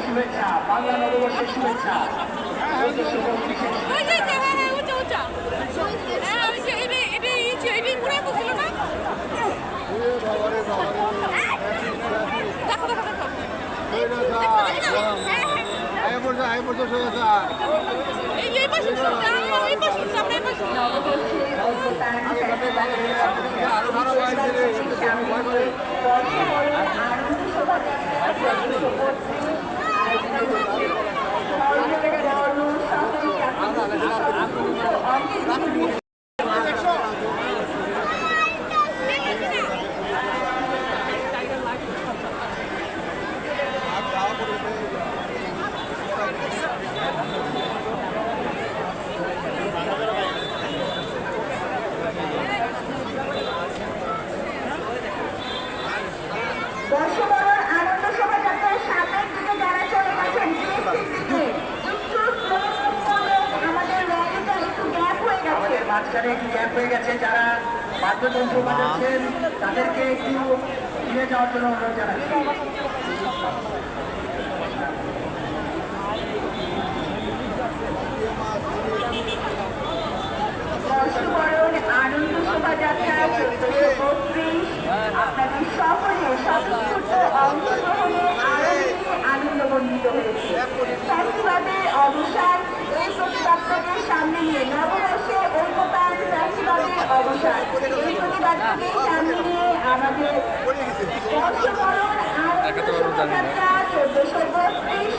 শুভেচ্ছা বাংলা নববর্ষের শুভেচ্ছা যে যে, হ্যাঁ হ্যাঁ উঁচা উঁচা হ্যাঁ ওই যে এটা এটা ইচ্ছে এটাই পুরো বলছিল না দেখো দেখো দেখো আয় পড়ছে আয় পড়ছে সোজা এই যে এই পাশে শুনছে আমরা এই পাশে শুনছি আমরা এই পাশে শুনছি আরও ভালো বাইরে আমি ভয় করে বর্ষবরণ আনন্দ শোভাযাত্রার সামনের দিকে যারা চলে গেছেন একটু আমাদের র্যালিটা একটু গ্যাপ হয়ে গেছে আমাদের মাঝখানে একটি গ্যাপ হয়ে গেছে। যারা বাদ্যযন্ত্র বাজাচ্ছেন তাদেরকে একটু ফিরে যাওয়ার জন্য অনুরোধ জানাচ্ছি বর্ষবরণ আনন্দ শোভাযাত্রা চোদ্দশো বত্রিশ আপনাদের সকলে স্বতঃস্ফূর্ত অংশগ্রহণে আনন্দে আনন্দমণ্ডিত হয়েছে ফ্যাসিবাদের অবসান এই প্রতিবাদকে সামনে নিয়ে নববর্ষে ঐক্যতান অবসান এই প্রতিবাদকে সামনে আমাদের বর্ষবরণ আনন্দ শোভাযাত্রা চোদ্দশো বত্রিশ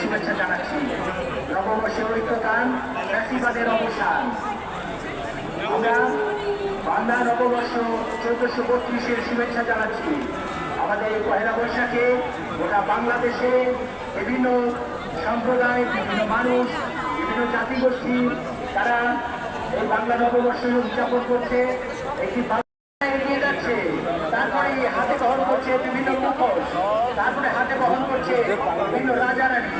শুভেচ্ছা জানাচ্ছি নববর্ষের ঐক্যতান ফ্যাসিবাদের অবসান আমরা বাংলা নববর্ষ চোদ্দশো বত্রিশের শুভেচ্ছা জানাচ্ছি। আমাদের পহেলা বৈশাখে গোটা বাংলাদেশে বিভিন্ন সম্প্রদায় বিভিন্ন মানুষ, বিভিন্ন জাতিগোষ্ঠী, তারা এই বাংলা নববর্ষ উদযাপন করছে। একটি এগিয়ে যাচ্ছে, তারপরে হাতে বহন করছে বিভিন্ন মুখোশ, তারপরে হাতে বহন করছে বিভিন্ন রাজা রানী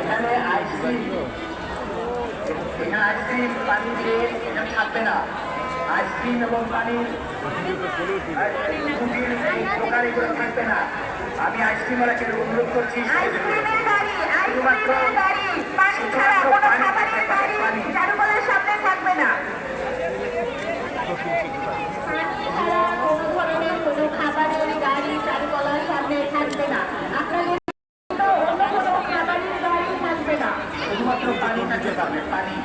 এখানে আইসক্রিম এখানে আইসক্রিম পানি দিয়ে এটা থাকবে না। আইসক্রিম এবং পানির দোকান এগুলো থাকবে না। আমি আইসক্রিমওয়ালাকে অনুরোধ করছি পানি